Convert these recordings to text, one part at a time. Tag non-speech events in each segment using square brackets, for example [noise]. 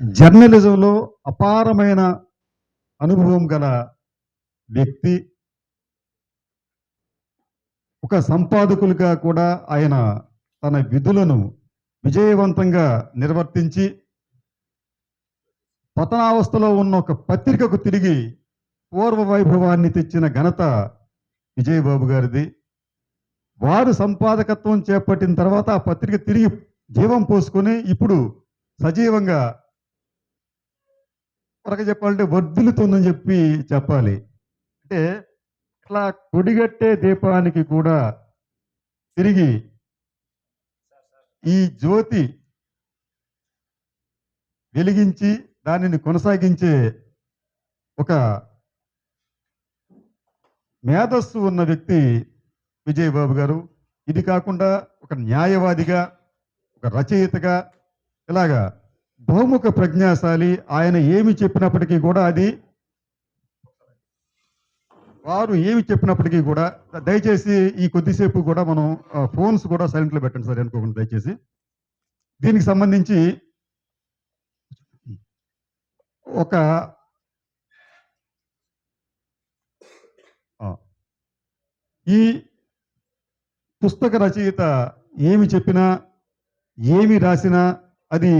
జర్నలిజంలో అపారమైన అనుభవం గల వ్యక్తి ఒక సంపాదకులుగా కూడా ఆయన తన విధులను విజయవంతంగా నిర్వర్తించి పతనావస్థలో ఉన్న ఒక పత్రికకు తిరిగి పూర్వ వైభవాన్ని తెచ్చిన ఘనత విజయబాబు గారిది. వారు సంపాదకత్వం చేపట్టిన తర్వాత ఆ పత్రిక తిరిగి జీవం పోసుకొని ఇప్పుడు సజీవంగా త్వరగా చెప్పాలంటే వర్ధిల్లుతుందని చెప్పి చెప్పాలి. అంటే అట్లా కొడిగట్టే దీపానికి కూడా తిరిగి ఈ జ్యోతి వెలిగించి దానిని కొనసాగించే ఒక మేధస్సు ఉన్న వ్యక్తి విజయబాబు గారు. ఇది కాకుండా ఒక న్యాయవాదిగా ఒక రచయితగా ఇలాగా బహుముఖ ప్రజ్ఞాశాలి. ఆయన ఏమి చెప్పినప్పటికీ కూడా అది వారు ఏమి చెప్పినప్పటికీ కూడా దయచేసి ఈ కొద్దిసేపు కూడా మనం ఫోన్స్ కూడా సైలెంట్లో పెట్టండి సార్ అనుకోకుండా దయచేసి. దీనికి సంబంధించి ఒక ఈ పుస్తక రచయిత ఏమి చెప్పినా ఏమి రాసినా అది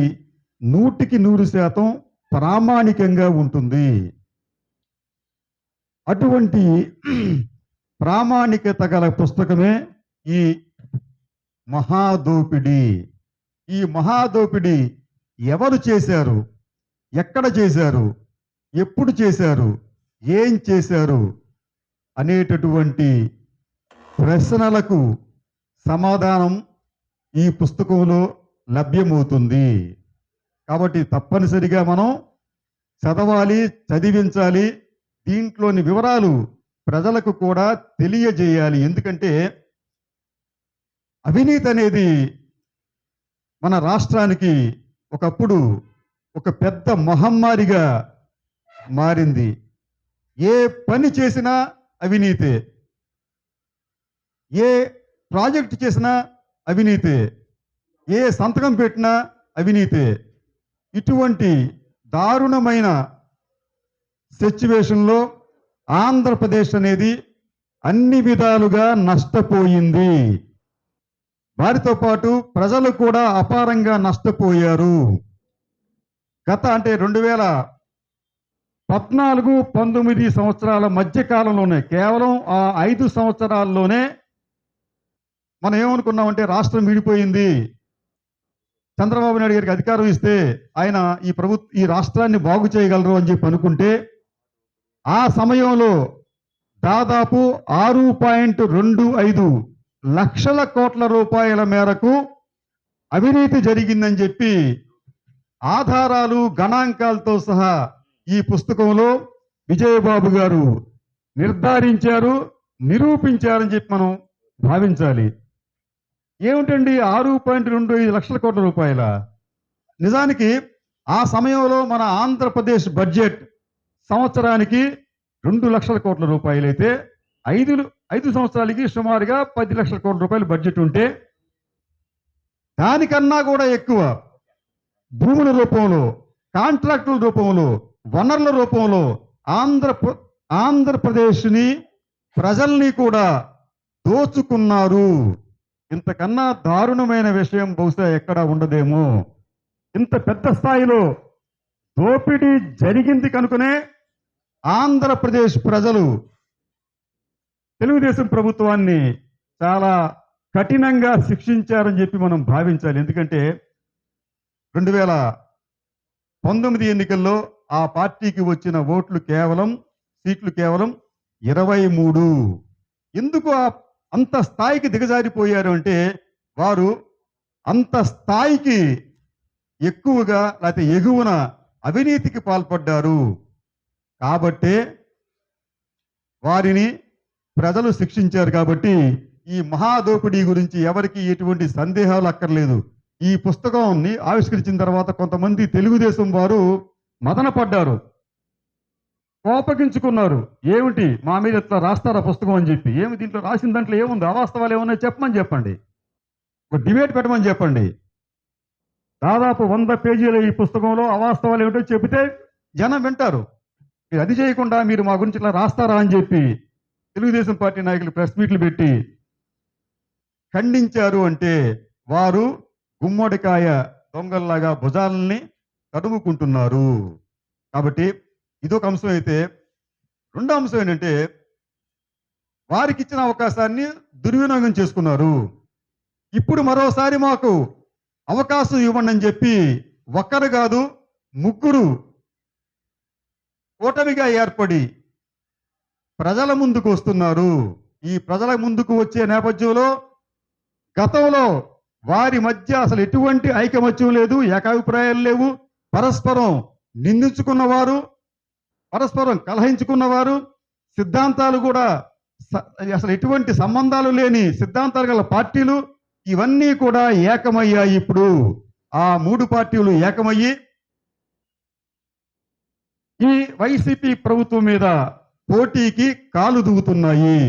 నూటికి నూరు శాతం ప్రామాణికంగా ఉంటుంది. అటువంటి ప్రామాణికత గల పుస్తకమే ఈ మహాదోపిడి. ఈ మహాదోపిడి ఎవరు చేశారు? ఎక్కడ చేశారు? ఎప్పుడు చేశారు? ఏం చేశారు? అనేటటువంటి ప్రశ్నలకు సమాధానం ఈ పుస్తకంలో లభ్యమవుతుంది. కాబట్టి తప్పనిసరిగా మనం చదవాలి చదివించాలి. దీంట్లోని వివరాలు ప్రజలకు కూడా తెలియజేయాలి. ఎందుకంటే అవినీతి అనేది మన రాష్ట్రానికి ఒకప్పుడు ఒక పెద్ద మహమ్మారిగా మారింది. ఏ పని చేసినా అవినీతే. ఏ ప్రాజెక్ట్ చేసినా అవినీతే. ఏ సంతకం పెట్టినా అవినీతే. ఇటువంటి దారుణమైన సిచ్యువేషన్లో ఆంధ్రప్రదేశ్ అనేది అన్ని విధాలుగా నష్టపోయింది. వారితో పాటు ప్రజలు కూడా అపారంగా నష్టపోయారు. గత అంటే రెండు వేల పద్నాలుగు పంతొమ్మిది సంవత్సరాల మధ్య కాలంలోనే కేవలం ఆ ఐదు సంవత్సరాల్లోనే మనం ఏమనుకున్నామంటే రాష్ట్రం విడిపోయింది. చంద్రబాబు నాయుడు గారికి అధికారం ఇస్తే ఆయన ఈ ప్రభుత్వ ఈ రాష్ట్రాన్ని బాగు చేయగలరు అని చెప్పి అనుకుంటే ఆ సమయంలో దాదాపు ఆరు పాయింట్ రెండు ఐదు లక్షల కోట్ల రూపాయల మేరకు అవినీతి జరిగిందని చెప్పి ఆధారాలు గణాంకాలతో సహా ఈ పుస్తకంలో విజయబాబు గారు నిర్ధారించారు నిరూపించారని చెప్పి మనం భావించాలి. ఏమిటండి ఆరు పాయింట్ రెండు ఐదు లక్షల కోట్ల రూపాయల? నిజానికి ఆ సమయంలో మన ఆంధ్రప్రదేశ్ బడ్జెట్ సంవత్సరానికి రెండు లక్షల కోట్ల రూపాయలు అయితే ఐదు ఐదు సంవత్సరాలకి సుమారుగా పది లక్షల కోట్ల రూపాయలు బడ్జెట్ ఉంటే దానికన్నా కూడా ఎక్కువ భూముల రూపంలో కాంట్రాక్టుల రూపంలో వనరుల రూపంలో ఆంధ్ర ఆంధ్రప్రదేశ్ని ప్రజల్ని కూడా దోచుకున్నారు. ఇంతకన్నా దారుణమైన విషయం బహుశా ఎక్కడ ఉండదేమో. ఇంత పెద్ద స్థాయిలో దోపిడీ జరిగింది కనుకనే ఆంధ్రప్రదేశ్ ప్రజలు తెలుగుదేశం ప్రభుత్వాన్ని చాలా కఠినంగా శిక్షించారని చెప్పి మనం భావించాలి. ఎందుకంటే రెండు వేల పంతొమ్మిది ఎన్నికల్లో ఆ పార్టీకి వచ్చిన ఓట్లు కేవలం సీట్లు కేవలం ఇరవై మూడు. ఎందుకు ఆ అంత స్థాయికి దిగజారిపోయారు అంటే వారు అంత స్థాయికి ఎక్కువగా లేకపోతే ఎగువన అవినీతికి పాల్పడ్డారు. కాబట్టే వారిని ప్రజలు శిక్షించారు కాబట్టి ఈ మహాదోపిడీ గురించి ఎవరికి ఎటువంటి సందేహాలు అక్కర్లేదు. ఈ పుస్తకాన్ని ఆవిష్కరించిన తర్వాత కొంతమంది తెలుగుదేశం వారు మదన పడ్డారు కోపగించుకున్నారు. ఏమిటి? మా మీద ఇట్లా రాస్తారా పుస్తకం అని చెప్పి. ఏమి దీంట్లో రాసిన దాంట్లో ఏముంది? అవాస్తవాలు ఏమన్నా చెప్పమని చెప్పండి. ఒక డిబేట్ పెట్టమని చెప్పండి. దాదాపు వంద పేజీల ఈ పుస్తకంలో అవాస్తవాలు ఏమిటో చెబితే జనం వింటారు. మీరు అది చేయకుండా మీరు మా గురించి ఇట్లా రాస్తారా అని చెప్పి తెలుగుదేశం పార్టీ నాయకులు ప్రెస్ మీట్లు పెట్టి ఖండించారు అంటే వారు గుమ్మడికాయ దొంగల్లాగా భుజాలని తడుముకుంటున్నారు. కాబట్టి ఇదొక అంశం అయితే రెండో అంశం ఏంటంటే వారికి ఇచ్చిన అవకాశాన్ని దుర్వినియోగం చేసుకున్నారు. ఇప్పుడు మరోసారి మాకు అవకాశం ఇవ్వండి అని చెప్పి ఒక్కరు కాదు ముగ్గురు కూటమిగా ఏర్పడి ప్రజల ముందుకు వస్తున్నారు. ఈ ప్రజల ముందుకు వచ్చే నేపథ్యంలో గతంలో వారి మధ్య అసలు ఎటువంటి ఐకమత్యం లేదు ఏకాభిప్రాయాలు లేవు. పరస్పరం నిందించుకున్నవారు పరస్పరం కలహించుకున్నవారు సిద్ధాంతాలు కూడా అసలు ఎటువంటి సంబంధాలు లేని సిద్ధాంతాలు గల పార్టీలు ఇవన్నీ కూడా ఏకమయ్యాయి ఇప్పుడు. ఆ మూడు పార్టీలు ఏకమయ్యి ఈ వైసీపీ ప్రభుత్వం మీద పోటీకి కాలు దువ్వుతున్నాయి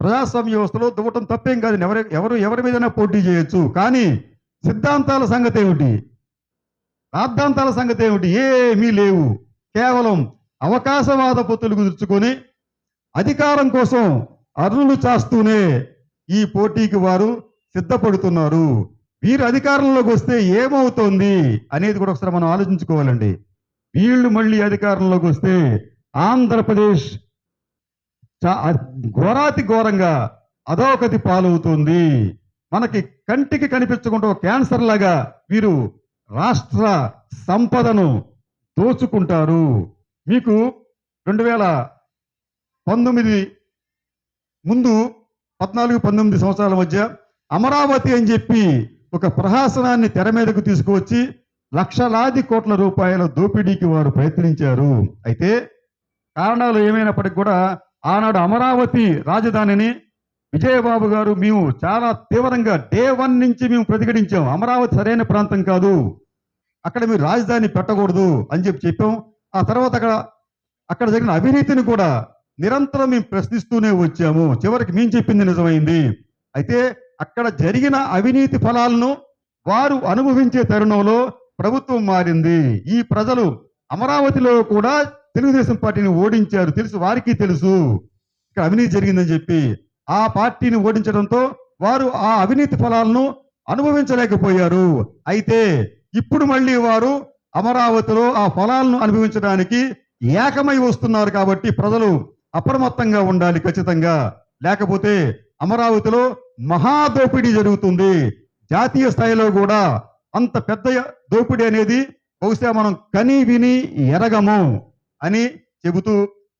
ప్రజాస్వామ్య వ్యవస్థలో దువ్వటం తప్పేం కాదు. ఎవరి ఎవరు ఎవరి మీదైనా పోటీ చేయొచ్చు. కానీ సిద్ధాంతాల సంగతి ఏమిటి రాద్ధాంతాల సంగతి ఏమిటి ఏమీ లేవు. కేవలం అవకాశవాద పొత్తులు కుదుర్చుకొని అధికారం కోసం అర్రులు చాస్తూనే ఈ పోటీకి వారు సిద్ధపడుతున్నారు. వీరు అధికారంలోకి వస్తే ఏమవుతోంది అనేది కూడా ఒకసారి మనం ఆలోచించుకోవాలండి. వీళ్ళు మళ్ళీ అధికారంలోకి వస్తే ఆంధ్రప్రదేశ్ ఘోరాతి ఘోరంగా అధోగతి పాలవుతుంది. మనకి కంటికి కనిపించకుండా క్యాన్సర్ లాగా వీరు రాష్ట్ర సంపదను దోచుకుంటారు. మీకు రెండు వేల పంతొమ్మిది ముందు పద్నాలుగు పంతొమ్మిది సంవత్సరాల మధ్య అమరావతి అని చెప్పి ఒక ప్రహాసనాన్ని తెర మీదకు తీసుకువచ్చి లక్షలాది కోట్ల రూపాయల దోపిడీకి వారు ప్రయత్నించారు. అయితే కారణాలు ఏమైనప్పటికీ కూడా ఆనాడు అమరావతి రాజధానిని విజయబాబు గారు మేము చాలా తీవ్రంగా డే వన్ నుంచి మేము ప్రతిఘటించాం. అమరావతి సరైన ప్రాంతం కాదు. అక్కడ మీరు రాజధాని పెట్టకూడదు అని చెప్పి చెప్పాం. ఆ తర్వాత అక్కడ అక్కడ జరిగిన అవినీతిని కూడా నిరంతరం మేము ప్రశ్నిస్తూనే వచ్చాము. చివరికి మేము చెప్పింది నిజమైంది. అయితే అక్కడ జరిగిన అవినీతి ఫలాలను వారు అనుభవించే తరుణంలో ప్రభుత్వం మారింది. ఈ ప్రజలు అమరావతిలో కూడా తెలుగుదేశం పార్టీని ఓడించారు. తెలుసు వారికి తెలుసు. ఇక్కడ అవినీతి జరిగిందని చెప్పి ఆ పార్టీని ఓడించడంతో వారు ఆ అవినీతి ఫలాలను అనుభవించలేకపోయారు. అయితే ఇప్పుడు మళ్ళీ వారు అమరావతిలో ఆ ఫలాలను అనుభవించడానికి ఏకమై వస్తున్నారు కాబట్టి ప్రజలు అప్రమత్తంగా ఉండాలి ఖచ్చితంగా. లేకపోతే అమరావతిలో మహా దోపిడీ జరుగుతుంది. జాతీయ స్థాయిలో కూడా అంత పెద్ద దోపిడీ అనేది బహుశా మనం కని విని ఎరగము అని చెబుతూ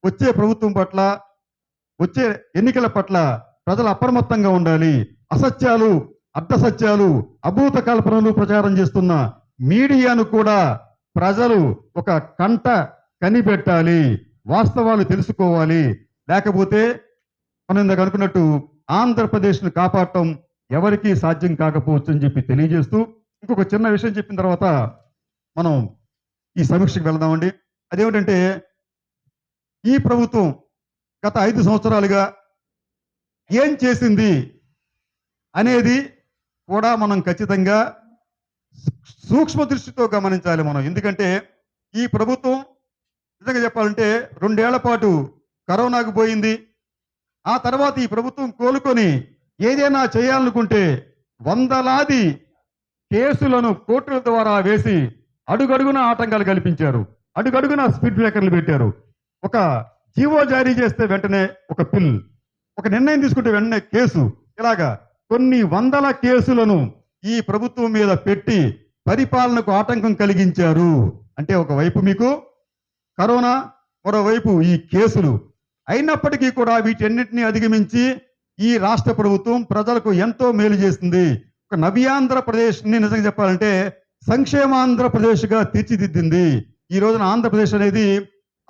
వచ్చే ప్రభుత్వం పట్ల వచ్చే ఎన్నికల పట్ల ప్రజలు అప్రమత్తంగా ఉండాలి. అసత్యాలు అర్ధసత్యాలు అభూత కల్పనలు ప్రచారం చేస్తున్న మీడియాను కూడా ప్రజలు ఒక కంట కనిపెట్టాలి వాస్తవాలు తెలుసుకోవాలి. లేకపోతే మనం ఇందాక అనుకున్నట్టు ఆంధ్రప్రదేశ్ను కాపాడటం ఎవరికీ సాధ్యం కాకపోవచ్చు అని చెప్పి తెలియజేస్తూ ఇంకొక చిన్న విషయం చెప్పిన తర్వాత మనం ఈ సమీక్షకు వెళ్దామండి. అదేమిటంటే ఈ ప్రభుత్వం గత ఐదు సంవత్సరాలుగా ఏం చేసింది అనేది కూడా మనం ఖచ్చితంగా సూక్ష్మ దృష్టితో గమనించాలి మనం. ఎందుకంటే ఈ ప్రభుత్వం నిజంగా చెప్పాలంటే రెండేళ్ళ పాటు కరోనాకు పోయింది. ఆ తర్వాత ఈ ప్రభుత్వం కోలుకొని ఏదైనా చేయాలనుకుంటే వందలాది కేసులను కోర్టుల ద్వారా వేసి అడుగడుగున ఆటంకాలు కల్పించారు. అడుగడుగున స్పీడ్ బ్రేకర్లు పెట్టారు. ఒక జీవో జారీ చేస్తే వెంటనే ఒక పిల్ ఒక నిర్ణయం తీసుకుంటే వెంటనే కేసు. ఇలాగా కొన్ని వందల కేసులను ఈ ప్రభుత్వం మీద పెట్టి పరిపాలనకు ఆటంకం కలిగించారు. అంటే ఒకవైపు మీకు కరోనా మరోవైపు ఈ కేసులు. అయినప్పటికీ కూడా వీటన్నిటిని అధిగమించి ఈ రాష్ట్ర ప్రభుత్వం ప్రజలకు ఎంతో మేలు చేసింది. ఒక నవ్యాంధ్రప్రదేశ్ని నిజంగా చెప్పాలంటే సంక్షేమాంధ్రప్రదేశ్గా తీర్చిదిద్దింది. ఈ రోజున ఆంధ్రప్రదేశ్ అనేది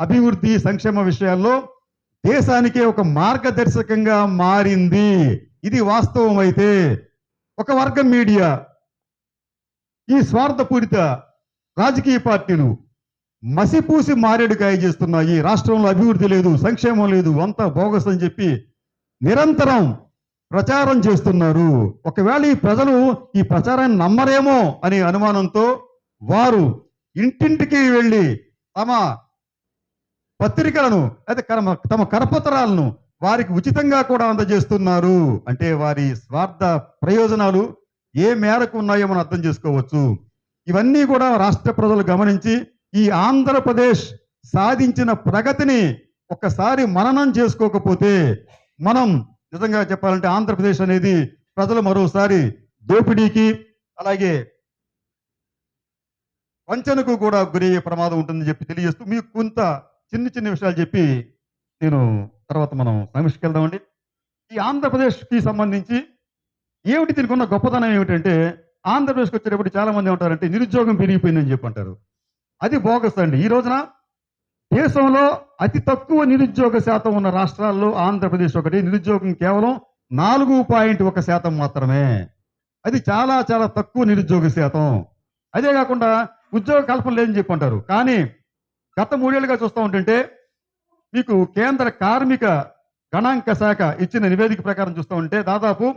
అభివృద్ధి సంక్షేమ విషయాల్లో దేశానికే ఒక మార్గదర్శకంగా మారింది. ఇది వాస్తవం అయితే ఒక వర్గం మీడియా. ఈ స్వార్థపూరిత రాజకీయ పార్టీలు మసిపూసి మారేడుకాయ చేస్తున్నాయి. రాష్ట్రంలో అభివృద్ధి లేదు సంక్షేమం లేదు అంతా బోగస్ అని చెప్పి నిరంతరం ప్రచారం చేస్తున్నారు. ఒకవేళ ఈ ప్రజలు ఈ ప్రచారాన్ని నమ్మరేమో అనే అనుమానంతో వారు ఇంటింటికి వెళ్ళి తమ పత్రికలను అయితే కరమ- తమ కరపత్రాలను వారికి ఉచితంగా కూడా అందజేస్తున్నారు. అంటే వారి స్వార్థ ప్రయోజనాలు ఏ మేరకు ఉన్నాయో మనం అర్థం చేసుకోవచ్చు. ఇవన్నీ కూడా రాష్ట్ర ప్రజలు గమనించి ఈ ఆంధ్రప్రదేశ్ సాధించిన ప్రగతిని ఒక్కసారి మననం చేసుకోకపోతే మనం నిజంగా చెప్పాలంటే ఆంధ్రప్రదేశ్ అనేది ప్రజలు మరోసారి దోపిడీకి అలాగే వంచనకు కూడా గురయ్యే ప్రమాదం ఉంటుందని చెప్పి తెలియజేస్తూ మీకు కొంత చిన్న చిన్న విషయాలు చెప్పి నేను తర్వాత మనం సమీక్షకి వెళ్దామండి ఈ ఆంధ్రప్రదేశ్కి సంబంధించి ఏమిటి దీనికి ఉన్న గొప్పతనం ఏమిటంటే ఆంధ్రప్రదేశ్కి వచ్చేటప్పుడు చాలా మంది ఉంటారంటే నిరుద్యోగం పెరిగిపోయిందని చెప్పి అంటారు. అది బోగస్ అండి. ఈ రోజున దేశంలో అతి తక్కువ నిరుద్యోగ శాతం ఉన్న రాష్ట్రాల్లో ఆంధ్రప్రదేశ్ ఒకటి నిరుద్యోగం కేవలం నాలుగు పాయింట్ ఒక శాతం మాత్రమే. అది చాలా చాలా తక్కువ నిరుద్యోగ శాతం. అదే కాకుండా ఉద్యోగ కల్పన లేదని చెప్పి అంటారు. కానీ గత మూడేళ్ళుగా చూస్తూ ఉంటుంటే మీకు కేంద్ర కార్మిక గణాంక శాఖ ఇచ్చిన నివేదిక ప్రకారం చూస్తూ ఉంటే దాదాపు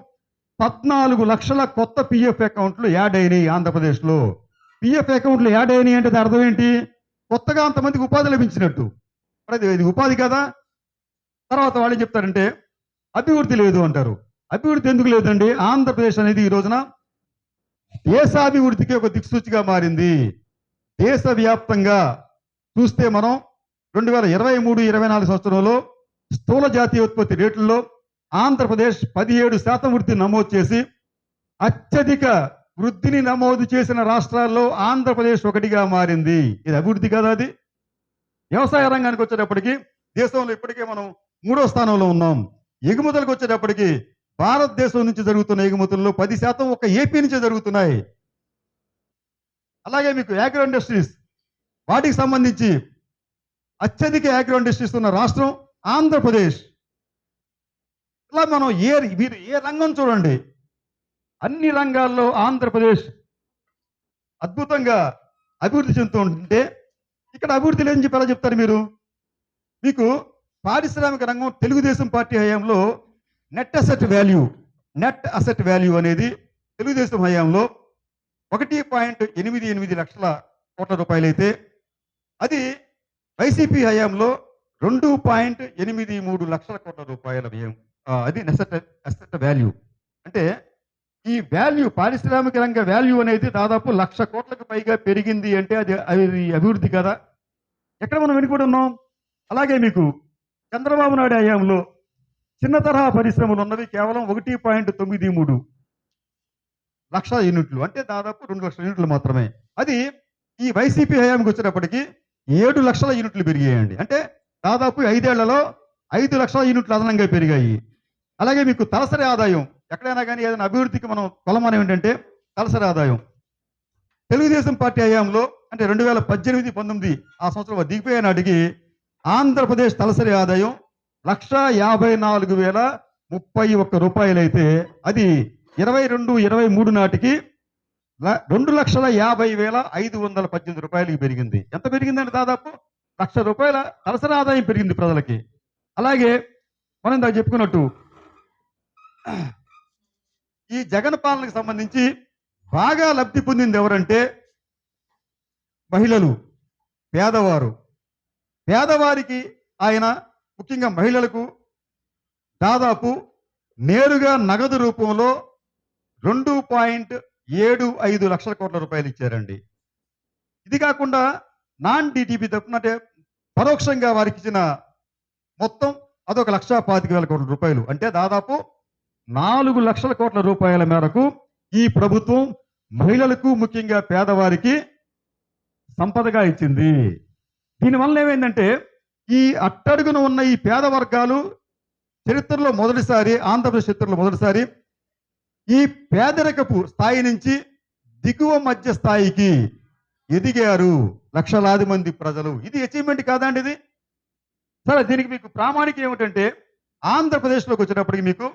పద్నాలుగు లక్షల కొత్త పిఎఫ్ అకౌంట్లు యాడ్ అయినాయి ఆంధ్రప్రదేశ్లో. పిఎఫ్ అకౌంట్లు యాడ్ అయినాయి అంటే దాని అర్థం ఏంటి? కొత్తగా అంతమందికి ఉపాధి లభించినట్టు. అది- ఇది ఉపాధి కదా? తర్వాత వాళ్ళు చెప్తారంటే అభివృద్ధి లేదు అంటారు. అభివృద్ధి ఎందుకు లేదండి? ఆంధ్రప్రదేశ్ అనేది ఈ రోజున దేశాభివృద్ధికి ఒక దిక్సూచిగా మారింది. దేశవ్యాప్తంగా చూస్తే మనం రెండు వేల ఇరవై మూడు ఇరవై నాలుగు సంవత్సరంలో స్థూల జాతీయ ఉత్పత్తి రేట్లలో ఆంధ్రప్రదేశ్ పదిహేడు శాతం వృద్ధి నమోదు చేసి అత్యధిక వృద్ధిని నమోదు చేసిన రాష్ట్రాల్లో ఆంధ్రప్రదేశ్ ఒకటిగా మారింది. ఇది అభివృద్ధి కదా అది? వ్యవసాయ రంగానికి వచ్చేటప్పటికి దేశంలో ఇప్పటికే మనం మూడో స్థానంలో ఉన్నాం. ఎగుమతులకు వచ్చేటప్పటికి భారతదేశం నుంచి జరుగుతున్న ఎగుమతుల్లో పది శాతం ఒక ఏపీ నుంచే జరుగుతున్నాయి. అలాగే మీకు యాగ్రో ఇండస్ట్రీస్ వాటికి సంబంధించి అత్యధిక యాగ్రో ఇస్తున్న రాష్ట్రం ఆంధ్రప్రదేశ్. ఇలా మనం ఏ మీరు ఏ రంగం చూడండి. అన్ని రంగాల్లో ఆంధ్రప్రదేశ్ అద్భుతంగా అభివృద్ధి చెందుతూ ఉంటుంటే ఇక్కడ అభివృద్ధి లేదని చెప్పి ఎలా చెప్తారు మీరు? మీకు పారిశ్రామిక రంగం తెలుగుదేశం పార్టీ హయాంలో net asset value net asset value అనేది తెలుగుదేశం హయాంలో ఒకటి పాయింట్ ఎనిమిది ఎనిమిది లక్షల కోట్ల రూపాయలైతే అది వైసీపీ హయాంలో రెండు పాయింట్ ఎనిమిది మూడు లక్షల కోట్ల రూపాయల వ్యయం. అది నెసెట్ అసెట్ వాల్యూ అంటే ఈ వాల్యూ పారిశ్రామిక రంగ వాల్యూ అనేది దాదాపు లక్ష కోట్లకు పైగా పెరిగింది అంటే అది అది అభివృద్ధి కదా. ఎక్కడ మనం వెనుకబడి ఉన్నాం? అలాగే మీకు చంద్రబాబు నాయుడు హయాంలో చిన్న తరహా పరిశ్రమలు ఉన్నవి కేవలం ఒకటి పాయింట్ తొమ్మిది మూడు లక్ష యూనిట్లు. అంటే దాదాపు రెండు లక్షల యూనిట్లు మాత్రమే. అది ఈ వైసీపీ హయాంకి వచ్చినప్పటికీ ఏడు లక్షల యూనిట్లు పెరిగాయండి. అంటే దాదాపు ఐదేళ్ళలో ఐదు లక్షల యూనిట్లు అదనంగా పెరిగాయి. అలాగే మీకు తలసరి ఆదాయం ఎక్కడైనా కానీ ఏదైనా అభివృద్ధికి మనం కొలమనం ఏంటంటే తలసరి ఆదాయం. తెలుగుదేశం పార్టీ హయాంలో అంటే రెండు వేల పద్దెనిమిది పంతొమ్మిది ఆ సంవత్సరం దిగిపోయే నాటికి ఆంధ్రప్రదేశ్ తలసరి ఆదాయం లక్ష యాభై నాలుగు వేల ముప్పై ఒక్క రూపాయలైతే అది ఇరవై రెండు ఇరవై మూడు నాటికి రెండు లక్షల యాభై వేల ఐదు వందల పద్దెనిమిది రూపాయలకి పెరిగింది. ఎంత పెరిగిందంటే దాదాపు? లక్ష రూపాయల తలసరి ఆదాయం పెరిగింది ప్రజలకి. అలాగే మనం ఇందాక చెప్పుకున్నట్టు ఈ జగన్ పాలనకు సంబంధించి బాగా లబ్ధి పొందింది ఎవరంటే మహిళలు పేదవారు. పేదవారికి ఆయన ముఖ్యంగా మహిళలకు దాదాపు నేరుగా నగదు రూపంలో రెండు పాయింట్ ఏడు ఐదు లక్షల కోట్ల రూపాయలు ఇచ్చారండి. ఇది కాకుండా నాన్ డిటిపి తప్పున అంటే పరోక్షంగా వారికి ఇచ్చిన మొత్తం అదొక లక్ష పాతిక వేల కోట్ల రూపాయలు. అంటే దాదాపు నాలుగు లక్షల కోట్ల రూపాయల మేరకు ఈ ప్రభుత్వం మహిళలకు ముఖ్యంగా పేదవారికి సంపదగా ఇచ్చింది. దీనివల్ల ఏమైందంటే ఈ అట్టడుగున ఉన్న ఈ పేద వర్గాలు చరిత్రలో మొదటిసారి ఆంధ్రప్రదేశ్ చరిత్రలో మొదటిసారి ఈ పేదరికపు స్థాయి నుంచి దిగువ మధ్య స్థాయికి ఎదిగారు లక్షలాది మంది ప్రజలు. ఇది అచీవ్మెంట్ కాదండి ఇది. సరే దీనికి మీకు ప్రామాణికం ఏమిటంటే ఆంధ్రప్రదేశ్లోకి వచ్చినప్పటికి మీకు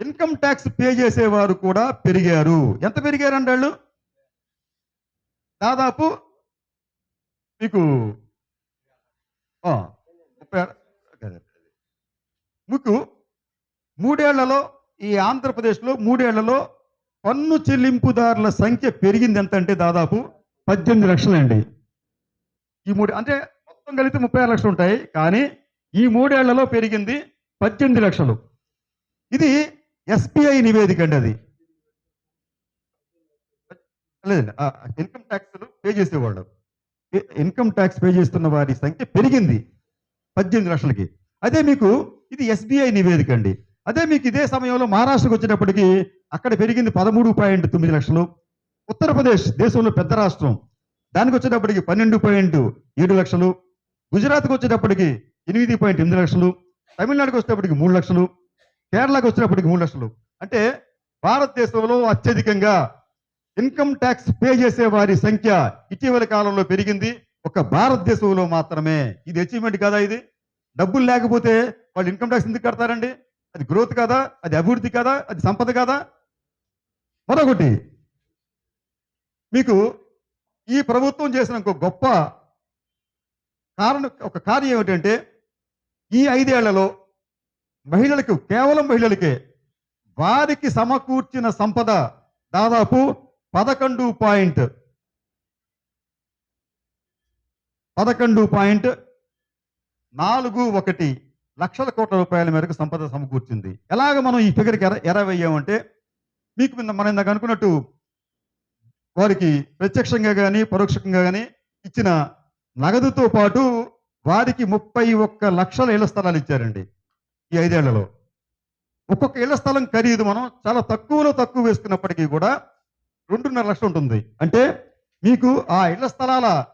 ఇన్కమ్ ట్యాక్స్ పే చేసేవారు కూడా పెరిగారు. ఎంత పెరిగారండి వాళ్ళు? దాదాపు మీకు ముప్పై మీకు మూడేళ్ళలో ఈ ఆంధ్రప్రదేశ్లో మూడేళ్ళలో పన్ను చెల్లింపుదారుల సంఖ్య పెరిగింది ఎంత అంటే దాదాపు పద్దెనిమిది లక్షలండి. ఈ మూడు అంటే మొత్తం కలిపితే ముప్పై ఆరు లక్షలు ఉంటాయి కానీ ఈ మూడేళ్ళలో పెరిగింది పద్దెనిమిది లక్షలు. ఇది ఎస్బీఐ నివేదిక అండి అది. లేదండి ఇన్కమ్ ట్యాక్స్ పే చేసేవాళ్ళు. ఇన్కమ్ ట్యాక్స్ పే చేస్తున్న వారి సంఖ్య పెరిగింది పద్దెనిమిది లక్షలకి. అదే మీకు ఇది ఎస్బీఐ నివేదిక అండి. అదే మీకు ఇదే సమయంలో మహారాష్ట్రకు వచ్చేటప్పటికి అక్కడ పెరిగింది పదమూడు పాయింట్ తొమ్మిది లక్షలు. ఉత్తరప్రదేశ్ దేశంలో పెద్ద రాష్ట్రం. దానికి వచ్చేటప్పటికి పన్నెండు పాయింట్ ఏడు లక్షలు. గుజరాత్కి వచ్చేటప్పటికి ఎనిమిది పాయింట్ ఎనిమిది లక్షలు. తమిళనాడుకి వచ్చేటప్పటికి మూడు లక్షలు. కేరళకు వచ్చేటప్పటికి మూడు లక్షలు. అంటే భారతదేశంలో అత్యధికంగా ఇన్కమ్ ట్యాక్స్ పే చేసే వారి సంఖ్య ఇటీవల కాలంలో పెరిగింది. ఒక భారతదేశంలో మాత్రమే. ఇది అచీవ్మెంట్ కాదా ఇది? డబ్బులు లేకపోతే వాళ్ళు ఇన్కమ్ ట్యాక్స్ ఎందుకు కడతారండి? అది గ్రోత్ కాదా? అది అభివృద్ధి కాదా? అది సంపద కాదా? మరొకటి మీకు ఈ ప్రభుత్వం చేసిన ఒక గొప్ప కారణం ఒక కార్యం ఏమిటంటే ఈ ఐదేళ్ళలో మహిళలకు కేవలం మహిళలకే వారికి సమకూర్చిన సంపద దాదాపు పదకొండు పాయింట్ పదకొండు పాయింట్ నాలుగు ఒకటి లక్షల కోట్ల రూపాయల మేరకు సంపద సమకూర్చింది. ఎలాగ మనం ఈ ఫిగర్కి ఎర ఎరవేయమంటే మీకు నిన్న మనం ఇందాక అనుకున్నట్టు వారికి ప్రత్యక్షంగా కానీ పరోక్షంగా కానీ ఇచ్చిన నగదుతో పాటు వారికి ముప్పై ఒక్క లక్షల ఇళ్ళ స్థలాలు ఇచ్చారండి ఈ ఐదేళ్ళలో. ఒక్కొక్క ఇళ్ళ స్థలం ఖరీదు మనం చాలా తక్కువలో తక్కువ వేసుకున్నప్పటికీ కూడా రెండున్నర లక్షలు ఉంటుంది. అంటే మీకు ఆ ఇళ్ళ స్థలాల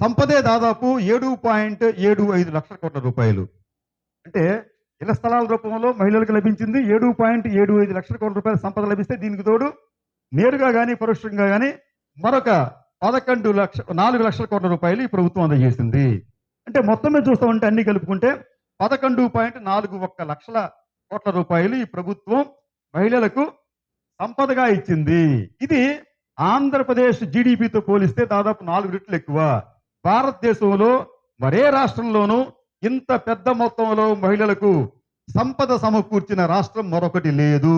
సంపదే దాదాపు ఏడు పాయింట్ ఏడు ఐదు లక్షల కోట్ల రూపాయలు. అంటే ఇళ్ళ స్థలాల రూపంలో మహిళలకు లభించింది ఏడు పాయింట్ ఏడు ఐదు లక్షల కోట్ల రూపాయల సంపద లభిస్తే దీనికి తోడు నేరుగా కానీ పరోక్షంగా కానీ మరొక పదకొండు లక్ష నాలుగు లక్షల కోట్ల రూపాయలు ఈ ప్రభుత్వం అందజేసింది. అంటే మొత్తం మీద చూస్తూ ఉంటే అన్ని కలుపుకుంటే పదకొండు పాయింట్ నాలుగు ఒక్క లక్షల కోట్ల రూపాయలు ఈ ప్రభుత్వం మహిళలకు సంపదగా ఇచ్చింది. ఇది ఆంధ్రప్రదేశ్ జీడిపితో పోలిస్తే దాదాపు నాలుగు రెట్లు ఎక్కువ. భారతదేశంలో మరే రాష్ట్రంలోనూ ఇంత పెద్ద మొత్తంలో మహిళలకు సంపద సమకూర్చిన రాష్ట్రం మరొకటి లేదు.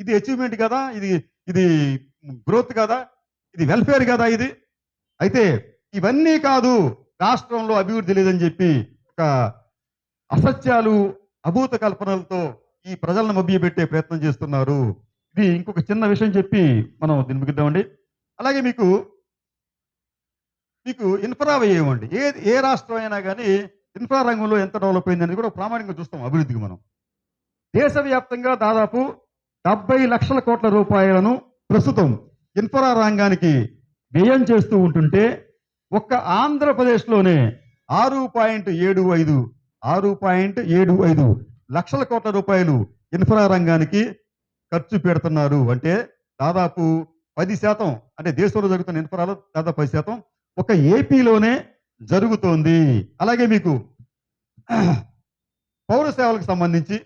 ఇది అచీవ్మెంట్ కదా ఇది ఇది గ్రోత్ కదా ఇది వెల్ఫేర్ కదా ఇది. అయితే ఇవన్నీ కాదు రాష్ట్రంలో అభివృద్ధి లేదని చెప్పి ఒక అసత్యాలు అభూత కల్పనలతో ఈ ప్రజలను మభ్యపెట్టే ప్రయత్నం చేస్తున్నారు. ఇది ఇంకొక చిన్న విషయం చెప్పి మనం దీన్ని ముగిద్దామండి. అలాగే మీకు మీకు ఇన్ఫ్రా వేయమండి ఏ ఏ రాష్ట్రం అయినా కానీ ఇన్ఫ్రా రంగంలో ఎంత డెవలప్ అయిందని కూడా ప్రామాణికంగా చూస్తాం అభివృద్ధికి మనం. దేశవ్యాప్తంగా దాదాపు డెబ్బై లక్షల కోట్ల రూపాయలను ప్రస్తుతం ఇన్ఫ్రా రంగానికి వ్యయం చేస్తూ ఉంటుంటే ఒక్క ఆంధ్రప్రదేశ్లోనే ఆరు పాయింట్ ఏడు ఐదు ఆరు పాయింట్ ఏడు ఐదు లక్షల కోట్ల రూపాయలు ఇన్ఫ్రా రంగానికి ఖర్చు పెడుతున్నారు. అంటే దాదాపు పది శాతం అంటే దేశంలో జరుగుతున్న ఇన్ఫ్రాలో దాదాపు పది శాతం ఒక ఏపీలోనే జరుగుతోంది. అలాగే మీకు [clears throat] పౌర సేవలకు సంబంధించి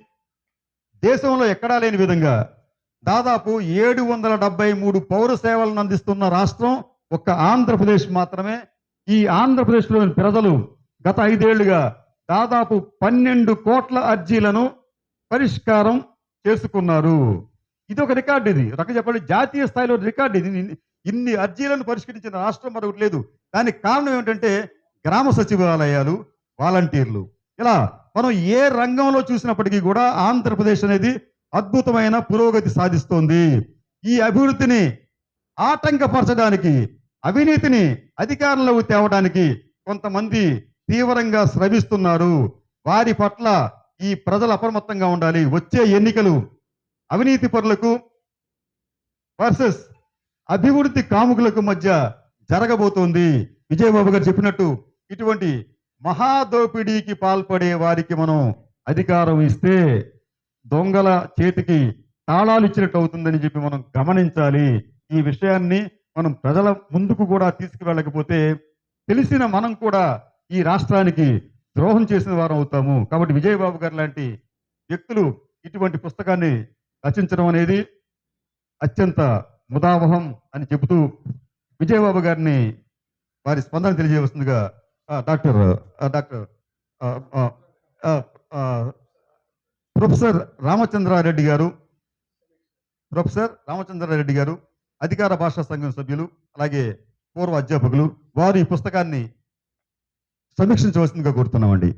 దేశంలో ఎక్కడా లేని విధంగా దాదాపు ఏడు వందల డెబ్బై మూడు పౌర సేవలను అందిస్తున్న రాష్ట్రం ఒక్క ఆంధ్రప్రదేశ్ మాత్రమే. ఈ ఆంధ్రప్రదేశ్లోని ప్రజలు గత ఐదేళ్ళుగా దాదాపు పన్నెండు కోట్ల అర్జీలను పరిష్కారం చేసుకున్నారు. ఇది ఒక రికార్డు ఇది. రక చెప్పండి జాతీయ స్థాయిలో రికార్డు ఇది. ఇన్ని- అర్జీలను పరిష్కరించిన రాష్ట్రం మరొకటి లేదు. దానికి కారణం ఏమిటంటే గ్రామ సచివాలయాలు వాలంటీర్లు. ఇలా మనం ఏ రంగంలో చూసినప్పటికీ కూడా ఆంధ్రప్రదేశ్ అనేది అద్భుతమైన పురోగతి సాధిస్తోంది. ఈ అభివృద్ధిని ఆటంకపరచడానికి అవినీతిని అధికారంలోకి తేవడానికి కొంతమంది తీవ్రంగా శ్రమిస్తున్నారు. వారి పట్ల ఈ ప్రజలు అప్రమత్తంగా ఉండాలి. వచ్చే ఎన్నికలు అవినీతి పరులకు వర్సెస్ అభివృద్ధి కాముకులకు మధ్య జరగబోతోంది. విజయబాబు గారు చెప్పినట్టు ఇటువంటి మహాదోపిడీకి పాల్పడే వారికి మనం అధికారం ఇస్తే దొంగల చేతికి తాళాలు ఇచ్చినట్టు అవుతుందని చెప్పి మనం గమనించాలి. ఈ విషయాన్ని మనం ప్రజల ముందుకు కూడా తీసుకువెళ్ళకపోతే తెలిసిన మనం కూడా ఈ రాష్ట్రానికి ద్రోహం చేసిన వారం అవుతాము. కాబట్టి విజయబాబు గారు లాంటి వ్యక్తులు ఇటువంటి పుస్తకాన్ని రచించడం అనేది అత్యంత ముదావహం అని చెబుతూ విజయబాబు గారిని వారి స్పందన తెలియజేస్తుందిగా డాక్టర్ డాక్టర్ ప్రొఫెసర్ రామచంద్రారెడ్డి గారు ప్రొఫెసర్ రామచంద్రారెడ్డి గారు అధికార భాషా సంఘం సభ్యులు అలాగే పూర్వ అధ్యాపకులు వారు ఈ పుస్తకాన్ని సమీక్షించవలసిందిగా కోరుతున్నామండి.